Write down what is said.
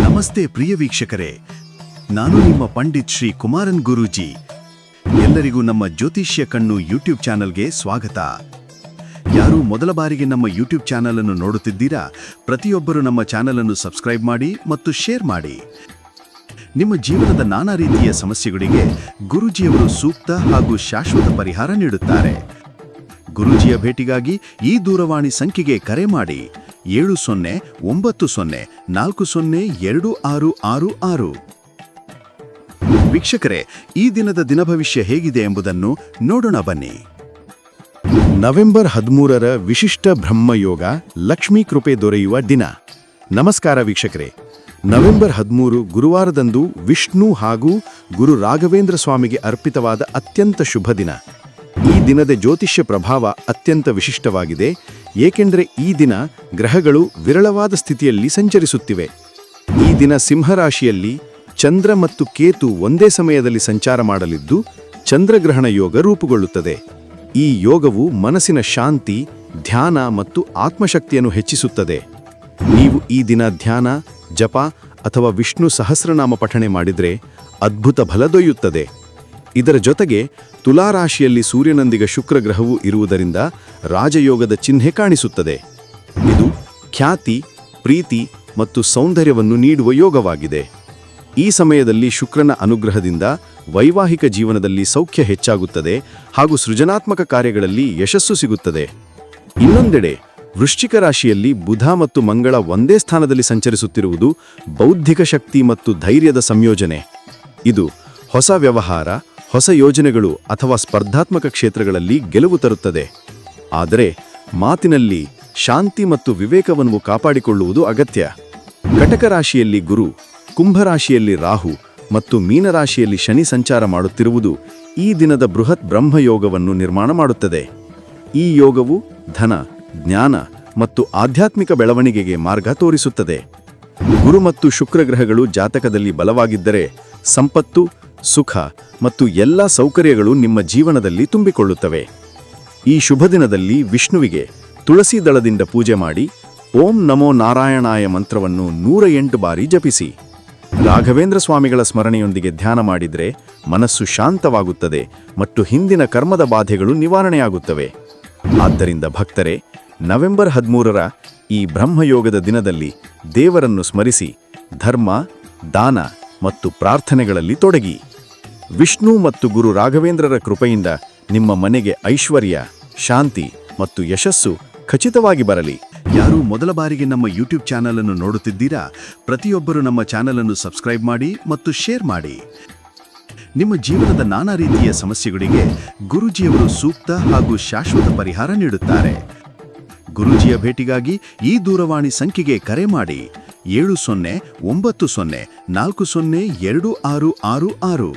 ನಮಸ್ತೆ ಪ್ರಿಯ ವೀಕ್ಷಕರೇ. ನಾನು ನಿಮ್ಮ ಪಂಡಿತ್ ಶ್ರೀ ಕುಮಾರನ್ ಗುರೂಜಿ. ಎಲ್ಲರಿಗೂ ನಮ್ಮ ಜ್ಯೋತಿಷ್ಯ ಕಣ್ಣು ಯೂಟ್ಯೂಬ್ ಚಾನಲ್ಗೆ ಸ್ವಾಗತ. ಯಾರು ಮೊದಲ ಬಾರಿಗೆ ನಮ್ಮ ಯೂಟ್ಯೂಬ್ ಚಾನಲ್ ಅನ್ನು ನೋಡುತ್ತಿದ್ದೀರಾ, ಪ್ರತಿಯೊಬ್ಬರು ನಮ್ಮ ಚಾನಲ್ ಅನ್ನು ಸಬ್ಸ್ಕ್ರೈಬ್ ಮಾಡಿ ಮತ್ತು ಶೇರ್ ಮಾಡಿ. ನಿಮ್ಮ ಜೀವನದ ನಾನಾ ರೀತಿಯ ಸಮಸ್ಯೆಗಳಿಗೆ ಗುರೂಜಿಯವರು ಸೂಕ್ತ ಹಾಗೂ ಶಾಶ್ವತ ಪರಿಹಾರ ನೀಡುತ್ತಾರೆ. ಗುರೂಜಿಯ ಭೇಟಿಗಾಗಿ ಈ ದೂರವಾಣಿ ಸಂಖ್ಯೆಗೆ ಕರೆ ಮಾಡಿ. ಏಳು ಸೊನ್ನೆ, ಒಂಬತ್ತು ಸೊನ್ನೆ, ನಾಲ್ಕು ಸೊನ್ನೆ, ಎರಡು ಆರು ಆರು ಆರು. ವೀಕ್ಷಕರೇ, ಈ ದಿನದ ದಿನಭವಿಷ್ಯ ಹೇಗಿದೆ ಎಂಬುದನ್ನು ನೋಡೋಣ ಬನ್ನಿ. ನವೆಂಬರ್ ಹದಿಮೂರರ ವಿಶಿಷ್ಟ ಬ್ರಹ್ಮಯೋಗ, ಲಕ್ಷ್ಮೀ ಕೃಪೆ ದೊರೆಯುವ ದಿನ. ನಮಸ್ಕಾರ ವೀಕ್ಷಕರೇ. ನವೆಂಬರ್ ಹದಿಮೂರು ಗುರುವಾರದಂದು ವಿಷ್ಣು ಹಾಗೂ ಗುರು ರಾಘವೇಂದ್ರ ಸ್ವಾಮಿಗೆ ಅರ್ಪಿತವಾದ ಅತ್ಯಂತ ಶುಭ ದಿನ. ಈ ದಿನದ ಜ್ಯೋತಿಷ್ಯ ಪ್ರಭಾವ ಅತ್ಯಂತ ವಿಶಿಷ್ಟವಾಗಿದೆ. ಏಕೆಂದರೆ ಈ ದಿನ ಗ್ರಹಗಳು ವಿರಳವಾದ ಸ್ಥಿತಿಯಲ್ಲಿ ಸಂಚರಿಸುತ್ತಿವೆ. ಈ ದಿನ ಸಿಂಹರಾಶಿಯಲ್ಲಿ ಚಂದ್ರ ಮತ್ತು ಕೇತು ಒಂದೇ ಸಮಯದಲ್ಲಿ ಸಂಚಾರ ಮಾಡಲಿದ್ದು, ಚಂದ್ರಗ್ರಹಣ ಯೋಗ ರೂಪುಗೊಳ್ಳುತ್ತದೆ. ಈ ಯೋಗವು ಮನಸ್ಸಿನ ಶಾಂತಿ, ಧ್ಯಾನ ಮತ್ತು ಆತ್ಮಶಕ್ತಿಯನ್ನು ಹೆಚ್ಚಿಸುತ್ತದೆ. ನೀವು ಈ ದಿನ ಧ್ಯಾನ, ಜಪ ಅಥವಾ ವಿಷ್ಣು ಸಹಸ್ರನಾಮ ಪಠಣೆ ಮಾಡಿದರೆ ಅದ್ಭುತ ಫಲ ದೊರೆಯುತ್ತದೆ ಇದರ ಜೊತೆಗೆ ತುಲಾರಾಶಿಯಲ್ಲಿ ಸೂರ್ಯನೊಂದಿಗೆ ಶುಕ್ರಗ್ರಹವು ಇರುವುದರಿಂದ ರಾಜಯೋಗದ ಚಿಹ್ನೆ ಕಾಣಿಸುತ್ತದೆ. ಇದು ಖ್ಯಾತಿ, ಪ್ರೀತಿ ಮತ್ತು ಸೌಂದರ್ಯವನ್ನು ನೀಡುವ ಯೋಗವಾಗಿದೆ. ಈ ಸಮಯದಲ್ಲಿ ಶುಕ್ರನ ಅನುಗ್ರಹದಿಂದ ವೈವಾಹಿಕ ಜೀವನದಲ್ಲಿ ಸೌಖ್ಯ ಹೆಚ್ಚಾಗುತ್ತದೆ ಹಾಗೂ ಸೃಜನಾತ್ಮಕ ಕಾರ್ಯಗಳಲ್ಲಿ ಯಶಸ್ಸು ಸಿಗುತ್ತದೆ. ಇನ್ನೊಂದೆಡೆ ವೃಶ್ಚಿಕ ರಾಶಿಯಲ್ಲಿ ಬುಧ ಮತ್ತು ಮಂಗಳ ಒಂದೇ ಸ್ಥಾನದಲ್ಲಿ ಸಂಚರಿಸುತ್ತಿರುವುದು ಬೌದ್ಧಿಕ ಶಕ್ತಿ ಮತ್ತು ಧೈರ್ಯದ ಸಂಯೋಜನೆ. ಇದು ಹೊಸ ವ್ಯವಹಾರ ಹೊಸ ಯೋಜನೆಗಳು ಅಥವಾ ಸ್ಪರ್ಧಾತ್ಮಕ ಕ್ಷೇತ್ರಗಳಲ್ಲಿ ಗೆಲುವು ತರುತ್ತದೆ. ಆದರೆ ಮಾತಿನಲ್ಲಿ ಶಾಂತಿ ಮತ್ತು ವಿವೇಕವನ್ನು ಕಾಪಾಡಿಕೊಳ್ಳುವುದು ಅಗತ್ಯ. ಕಟಕ ರಾಶಿಯಲ್ಲಿ ಗುರು ಕುಂಭರಾಶಿಯಲ್ಲಿ ರಾಹು ಮತ್ತು ಮೀನರಾಶಿಯಲ್ಲಿ ಶನಿ ಸಂಚಾರ ಮಾಡುತ್ತಿರುವುದು ಈ ದಿನದ ಬೃಹತ್ ಬ್ರಹ್ಮಯೋಗವನ್ನು ನಿರ್ಮಾಣ ಮಾಡುತ್ತದೆ. ಈ ಯೋಗವು ಧನ, ಜ್ಞಾನ ಮತ್ತು ಆಧ್ಯಾತ್ಮಿಕ ಬೆಳವಣಿಗೆಗೆ ಮಾರ್ಗ ತೋರಿಸುತ್ತದೆ. ಗುರು ಮತ್ತು ಶುಕ್ರ ಗ್ರಹಗಳು ಜಾತಕದಲ್ಲಿ ಬಲವಾಗಿದ್ದರೆ ಸಂಪತ್ತು ಸುಖ ಮತ್ತು ಎಲ್ಲ ಸೌಕರ್ಯಗಳು ನಿಮ್ಮ ಜೀವನದಲ್ಲಿ ತುಂಬಿಕೊಳ್ಳುತ್ತವೆ. ಈ ಶುಭ ದಿನದಲ್ಲಿ ವಿಷ್ಣುವಿಗೆ ತುಳಸಿ ದಳದಿಂದ ಪೂಜೆ ಮಾಡಿ ಓಂ ನಮೋ ನಾರಾಯಣಾಯ ಮಂತ್ರವನ್ನು ನೂರ ಎಂಟು ಬಾರಿ ಜಪಿಸಿ. ರಾಘವೇಂದ್ರ ಸ್ವಾಮಿಗಳ ಸ್ಮರಣೆಯೊಂದಿಗೆ ಧ್ಯಾನ ಮಾಡಿದರೆ ಮನಸ್ಸು ಶಾಂತವಾಗುತ್ತದೆ ಮತ್ತು ಹಿಂದಿನ ಕರ್ಮದ ಬಾಧೆಗಳು ನಿವಾರಣೆಯಾಗುತ್ತವೆ. ಆದ್ದರಿಂದ ಭಕ್ತರೇ, ನವೆಂಬರ್ ಹದಿಮೂರರ ಈ ಬ್ರಹ್ಮಯೋಗದ ದಿನದಲ್ಲಿ ದೇವರನ್ನು ಸ್ಮರಿಸಿ ಧರ್ಮ, ದಾನ ಮತ್ತು ಪ್ರಾರ್ಥನೆಗಳಲ್ಲಿ ತೊಡಗಿ. ವಿಷ್ಣು ಮತ್ತು ಗುರು ರಾಘವೇಂದ್ರರ ಕೃಪೆಯಿಂದ ನಿಮ್ಮ ಮನೆಗೆ ಐಶ್ವರ್ಯ, ಶಾಂತಿ ಮತ್ತು ಯಶಸ್ಸು ಖಚಿತವಾಗಿ ಬರಲಿ. ಯಾರು ಮೊದಲ ಬಾರಿಗೆ ನಮ್ಮ ಯೂಟ್ಯೂಬ್ ಚಾನಲ್ ಅನ್ನು ನೋಡುತ್ತಿದ್ದೀರಾ? ಪ್ರತಿಯೊಬ್ಬರು ನಮ್ಮ ಚಾನಲ್ ಅನ್ನು ಸಬ್ಸ್ಕ್ರೈಬ್ ಮಾಡಿ ಮತ್ತು ಶೇರ್ ಮಾಡಿ. ನಿಮ್ಮ ಜೀವನದ ನಾನಾ ರೀತಿಯ ಸಮಸ್ಯೆಗಳಿಗೆ ಗುರುಜಿಯವರು ಸೂಕ್ತ ಹಾಗೂ ಶಾಶ್ವತ ಪರಿಹಾರ ನೀಡುತ್ತಾರೆ. ಗುರುಜಿಯ ಭೇಟಿಗಾಗಿ ಈ ದೂರವಾಣಿ ಸಂಖ್ಯೆಗೆ ಕರೆ ಮಾಡಿ. ಏಳು ಸೊನ್ನೆ ಒಂಬತ್ತು ಸೊನ್ನೆ ನಾಲ್ಕು ಸೊನ್ನೆ ಎರಡು ಆರು ಆರು ಆರು.